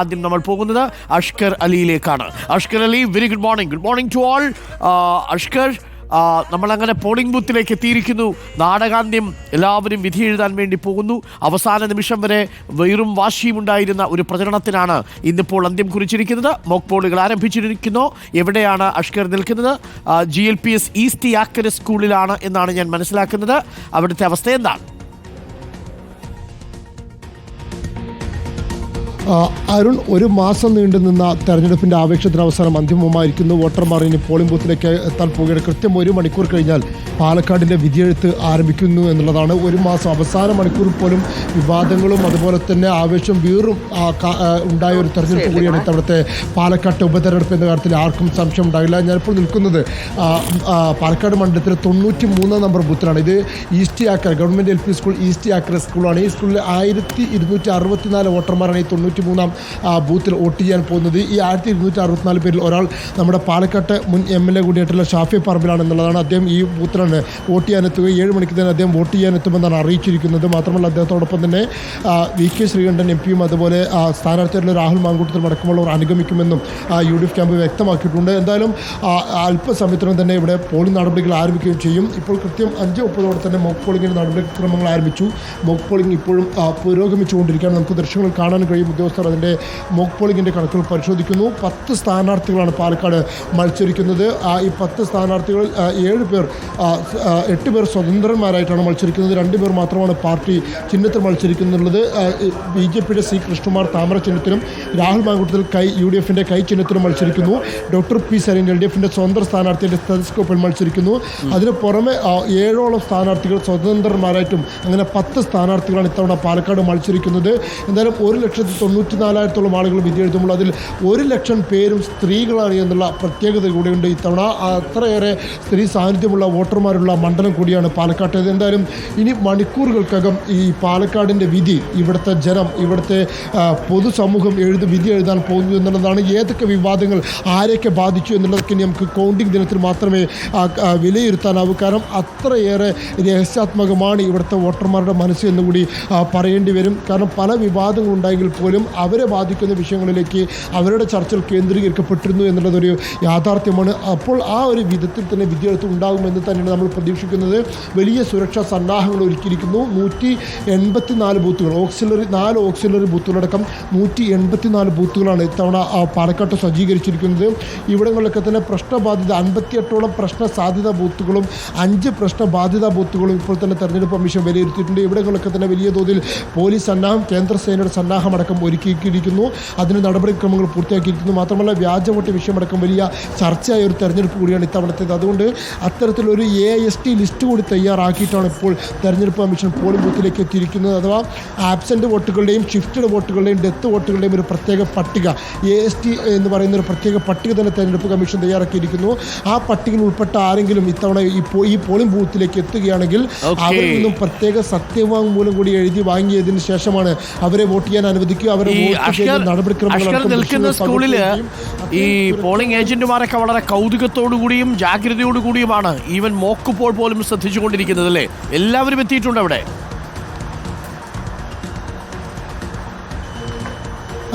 ആദ്യം നമ്മൾ പോകുന്നത് Ashkar അലിയിലേക്കാണ്. Ashkar Ali very good morning good morning to all Ashkar നമ്മളങ്ങനെ പോളിംഗ് ബൂത്തിലേക്ക് എത്തിയിരിക്കുന്നു. നാടകാന്ത്യം എല്ലാവരും വിധി എഴുതാൻ വേണ്ടി പോകുന്നു. അവസാന നിമിഷം വരെ വെറും വാശിയും ഉണ്ടായിരുന്ന ഒരു പ്രചരണത്തിനാണ് ഇന്നിപ്പോൾ അന്ത്യം കുറിച്ചിരിക്കുന്നത്. മോക്ക് പോളുകൾ ആരംഭിച്ചിരിക്കുന്നു. എവിടെയാണ് അഷ്കർ നിൽക്കുന്നത്? G L P S east Yakkara സ്കൂളിലാണ് എന്നാണ് ഞാൻ മനസ്സിലാക്കുന്നത്. അവിടുത്തെ അവസ്ഥ എന്താണ്? അരുൺ ഒരു മാസം നീണ്ടു നിന്ന തെരഞ്ഞെടുപ്പിന്റെ ആവേശത്തിന് അവസാനം അന്തിമമായിരിക്കുന്നു വോട്ടർമാർ ഇനി പോളിംഗ് ബൂത്തിലേക്ക് എത്താൻ പോകുകയാണ്. കൃത്യം ഒരു മണിക്കൂർ കഴിഞ്ഞാൽ പാലക്കാടിന്റെ വിധിയെഴുത്ത് ആരംഭിക്കുന്നു എന്നുള്ളതാണ്. ഒരു മാസം അവസാന മണിക്കൂർ പോലും വിവാദങ്ങളും അതുപോലെ തന്നെ ആവേശം വീറും ഉണ്ടായ ഒരു തെരഞ്ഞെടുപ്പ് കൂടിയാണ് ഇത്തവണത്തെ പാലക്കാട്ടെ ഉപതെരഞ്ഞെടുപ്പ് എന്ന കാര്യത്തിൽ ആർക്കും സംശയം ഉണ്ടാകില്ല. ഞാനിപ്പോൾ നിൽക്കുന്നത് പാലക്കാട് മണ്ഡലത്തിലെ തൊണ്ണൂറ്റി മൂന്നാം നമ്പർ ബൂത്തിലാണ്. ഇത് east Akkar government L P school east Akkar സ്കൂളാണ്. ഈ സ്കൂളിൽ ആയിരത്തി ഇരുന്നൂറ്റി അറുപത്തിനാല് വോട്ടർമാരാണ് ഈ തൊണ്ണൂറ്റി മൂന്നാം ബൂത്തിൽ വോട്ട് ചെയ്യാൻ പോകുന്നത്. ഈ ആയിരത്തി ഇരുന്നൂറ്റി അറുപത്തിനാല് പേരിൽ ഒരാൾ നമ്മുടെ പാലക്കാട്ട് മുൻ എം എൽ എ കൂടിയായിട്ടുള്ള ഷാഫി പറമ്പിലാണ് എന്നുള്ളതാണ് അദ്ദേഹം ഈ ബൂത്തിലാണ് വോട്ട് ചെയ്യാനെത്തുക. ഏഴ് മണിക്ക് തന്നെ അദ്ദേഹം വോട്ട് ചെയ്യാനെത്തുമെന്നാണ് അറിയിച്ചിരിക്കുന്നത്. മാത്രമല്ല അദ്ദേഹത്തോടൊപ്പം തന്നെ വി കെ ശ്രീകണ്ഠൻ എം പിയും അതുപോലെ സ്ഥാനാർത്ഥിയായിട്ടുള്ള രാഹുൽ മാങ്കൂട്ടത്തിലും അടക്കമുള്ളവർ അനുഗമിക്കുമെന്നും യു ഡി എഫ് ക്യാമ്പ് വ്യക്തമാക്കിയിട്ടുണ്ട്. എന്തായാലും അല്പസമയത്തിനും തന്നെ ഇവിടെ പോളിംഗ് നടപടികൾ ആരംഭിക്കുകയും ചെയ്യും. ഇപ്പോൾ കൃത്യം അഞ്ച് മുപ്പതോടെ തന്നെ മോക്ക് പോളിംഗിന്റെ നടപടിക്രമങ്ങൾ ആരംഭിച്ചു. മോക്ക് പോളിംഗ് ഇപ്പോഴും പുരോഗമിച്ചുകൊണ്ടിരിക്കുകയാണ്. നമുക്ക് ദൃശ്യങ്ങൾ കാണാൻ കഴിയും. ഉദ്യോഗസ്ഥർ അതിന്റെ മോക്ക് പോളിംഗിന്റെ കണക്കുകൾ പരിശോധിക്കുന്നു. പത്ത് സ്ഥാനാർത്ഥികളാണ് പാലക്കാട് മത്സരിക്കുന്നത്. ഈ പത്ത് സ്ഥാനാർത്ഥികളിൽ ഏഴ് പേർ എട്ട് പേർ സ്വതന്ത്രന്മാരായിട്ടാണ് മത്സരിക്കുന്നത്. രണ്ട് പേർ മാത്രമാണ് പാർട്ടി ചിഹ്നത്തിൽ മത്സരിക്കുന്നുള്ളത്. ബി ജെ പിയുടെ സി കൃഷ്ണകുമാർ താമര ചിഹ്നത്തിലും രാഹുൽ മാങ്കുട്ടത്തിൽ കൈ യു ഡി എഫിന്റെ കൈ ചിഹ്നത്തിലും മത്സരിക്കുന്നു. Doctor P Sarin L D എഫിന്റെ സ്വന്തം സ്ഥാനാർത്ഥിയുടെ സ്റ്റെസ്കോപ്പിൽ മത്സരിക്കുന്നു. അതിന് പുറമെ ഏഴോളം സ്ഥാനാർത്ഥികൾ സ്വതന്ത്രന്മാരായിട്ടും അങ്ങനെ പത്ത് സ്ഥാനാർത്ഥികളാണ് ഇത്തവണ പാലക്കാട് മത്സരിക്കുന്നത്. എന്തായാലും ഒരു ലക്ഷത്തി തൊണ്ണൂറ്റി നാലായിരത്തോളം ആളുകൾ വിധി അതിൽ ഒരു ലക്ഷം പേരും സ്ത്രീകളാണ് എന്നുള്ള പ്രത്യേകത കൂടിയുണ്ട്. ഇത്തവണ അത്രയേറെ സ്ത്രീ സാന്നിധ്യമുള്ള വോട്ടർമാരുള്ള മണ്ഡലം കൂടിയാണ് പാലക്കാട്ട് എന്തായാലും ഇനി മണിക്കൂറുകൾക്കകം ഈ പാലക്കാടിന്റെ വിധി ഇവിടുത്തെ ജനം ഇവിടുത്തെ പൊതുസമൂഹം എഴുതി വിധി എഴുതാൻ പോകുന്നു എന്നുള്ളതാണ്. ഏതൊക്കെ വിവാദങ്ങൾ ആരെയൊക്കെ ബാധിച്ചു എന്നുള്ളതൊക്കെ നമുക്ക് കൗണ്ടിംഗ് ദിനത്തിൽ മാത്രമേ വിലയിരുത്താനാവൂ. കാരണം അത്രയേറെ രഹസ്യാത്മകമാണ് ഇവിടുത്തെ വോട്ടർമാരുടെ മനസ്സ് എന്നുകൂടി പറയേണ്ടി വരും. കാരണം പല വിവാദങ്ങളുണ്ടായെങ്കിൽ പോലും അവരെ ബാധിക്കുന്ന വിഷയങ്ങളിലേക്ക് അവരുടെ ചർച്ചകൾ കേന്ദ്രീകരിക്കപ്പെട്ടിരുന്നു എന്നുള്ളതൊരു യാഥാർത്ഥ്യമാണ്. അപ്പോൾ ആ ഒരു വിധത്തിൽ തന്നെ വിദ്യാർത്ഥി ഉണ്ടാകുമെന്ന് തന്നെയാണ് നമ്മൾ പ്രതീക്ഷിക്കുന്നത്. വലിയ സുരക്ഷാ സന്നാഹങ്ങൾ ഒരുക്കിയിരിക്കുന്നു. നൂറ്റി എൺപത്തി നാല് ബൂത്തുകൾ ഓക്സിലറി നാല് ഓക്സിലറി ബൂത്തുകളടക്കം നൂറ്റി എൺപത്തി നാല് ബൂത്തുകളാണ് ഇത്തവണ പാലക്കാട്ട് സജ്ജീകരിച്ചിരിക്കുന്നത്. ഇവിടങ്ങളിലൊക്കെ തന്നെ പ്രശ്നബാധിത അൻപത്തിയെട്ടോളം പ്രശ്ന സാധ്യത ബൂത്തുകളും അഞ്ച് പ്രശ്നബാധിത ബൂത്തുകളും ഇപ്പോൾ തന്നെ തെരഞ്ഞെടുപ്പ് കമ്മീഷൻ വിലയിരുത്തിയിട്ടുണ്ട്. ഇവിടങ്ങളിലൊക്കെ തന്നെ വലിയ തോതിൽ പോലീസ് സന്നാഹം കേന്ദ്ര സേനയുടെ സന്നാഹം അടക്കം ഒരുക്കിയിരിക്കുന്നു. അതിന് നടപടിക്രമങ്ങൾ പൂർത്തിയാക്കിയിരിക്കുന്നു. മാത്രമല്ല വ്യാജവോട്ട് വിഷയമടക്കം വലിയ ചർച്ചയായ ഒരു തെരഞ്ഞെടുപ്പ് കൂടിയാണ് ഇത്തവണത്തേത്. അതുകൊണ്ട് അത്തരത്തിലൊരു എ എസ് ടി ലിസ്റ്റ് കൂടി തയ്യാറാക്കിയിട്ടാണ് ഇപ്പോൾ തെരഞ്ഞെടുപ്പ് കമ്മീഷൻ പോളിംഗ് ബൂത്തിലേക്ക് എത്തിയിരിക്കുന്നത്. അഥവാ ആബ്സെന്റ് വോട്ടുകളുടെയും ഷിഫ്റ്റഡ് വോട്ടുകളുടെയും ഡെത്ത് വോട്ടുകളുടെയും ഒരു പ്രത്യേക പട്ടിക എ എസ് ടി എന്ന് പറയുന്ന ഒരു പ്രത്യേക പട്ടിക തന്നെ തെരഞ്ഞെടുപ്പ് കമ്മീഷൻ തയ്യാറാക്കിയിരിക്കുന്നു. ആ പട്ടികയിൽ ഉൾപ്പെട്ട ആരെങ്കിലും ഇത്തവണ ഇപ്പോൾ ഈ പോളിംഗ് ബൂത്തിലേക്ക് എത്തുകയാണെങ്കിൽ അവരിൽ നിന്നും പ്രത്യേക സത്യവാങ്മൂലം കൂടി എഴുതി വാങ്ങിയതിന് ശേഷമാണ് അവരെ വോട്ട് ചെയ്യാൻ അനുവദിക്കുക. ഈ അഷ്കർ അഷ്കർ നിൽക്കുന്ന സ്കൂളിൽ ഈ പോളിംഗ് ഏജന്റുമാരൊക്കെ വളരെ കൗതുകത്തോടു കൂടിയും ജാഗ്രതയോടു കൂടിയുമാണ് ഈവൻ മോക്ക് പോൾ പോലും ശ്രദ്ധിച്ചുകൊണ്ടിരിക്കുന്നത് അല്ലേ? എല്ലാവരും എത്തിയിട്ടുണ്ട് അവിടെ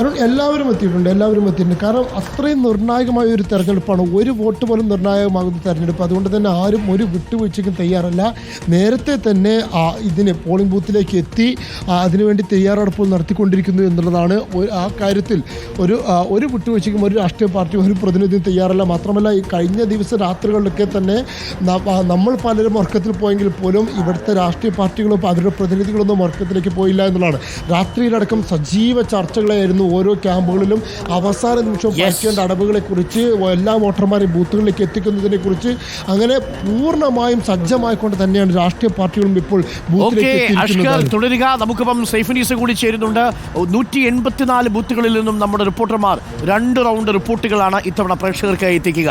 അരുൺ എല്ലാവരും എത്തിയിട്ടുണ്ട് എല്ലാവരും എത്തിയിട്ടുണ്ട്. കാരണം അത്രയും നിർണായകമായ ഒരു തെരഞ്ഞെടുപ്പാണ്. ഒരു വോട്ട് പോലും നിർണായകമാകുന്ന തെരഞ്ഞെടുപ്പ്. അതുകൊണ്ട് തന്നെ ആരും ഒരു വിട്ടുവീഴ്ചയ്ക്കും തയ്യാറല്ല. നേരത്തെ തന്നെ ഇതിന് പോളിംഗ് ബൂത്തിലേക്ക് എത്തി അതിനുവേണ്ടി തയ്യാറെടുപ്പുകൾ നടത്തിക്കൊണ്ടിരിക്കുന്നു എന്നുള്ളതാണ് ആ കാര്യത്തിൽ ഒരു ഒരു വിട്ടുവീഴ്ചയ്ക്കും ഒരു രാഷ്ട്രീയ പാർട്ടി ഒരു പ്രതിനിധിയും തയ്യാറല്ല. മാത്രമല്ല ഈ കഴിഞ്ഞ ദിവസം രാത്രികളിലൊക്കെ തന്നെ നമ്മൾ പലരും ഉറക്കത്തിൽ പോയെങ്കിൽ പോലും ഇവിടുത്തെ രാഷ്ട്രീയ പാർട്ടികളും അവരുടെ പ്രതിനിധികളൊന്നും ഉറക്കത്തിലേക്ക് പോയില്ല എന്നുള്ളതാണ്. രാത്രിയിലടക്കം സജീവ ചർച്ചകളായിരുന്നു ഓരോ ക്യാമ്പുകളിലും അവസാന നിമിഷം പഠിക്കേണ്ട അടവുകളെ കുറിച്ച് എല്ലാ വോട്ടർമാരെയും ബൂത്തുകളിലേക്ക് എത്തിക്കുന്നതിനെ കുറിച്ച് അങ്ങനെ പൂർണമായും സജ്ജമായിക്കൊണ്ട് തന്നെയാണ് രാഷ്ട്രീയ പാർട്ടികളും ഇപ്പോൾ തുടരുക. നമുക്കിപ്പം സൈഫനീസ് കൂടി ചേരുന്നുണ്ട്. നൂറ്റി എൺപത്തിനാല് ബൂത്തുകളിൽ നിന്നും നമ്മുടെ റിപ്പോർട്ടർമാർ രണ്ട് റൗണ്ട് റിപ്പോർട്ടുകളാണ് ഇത്തവണ പ്രേക്ഷകർക്കായി എത്തിക്കുക.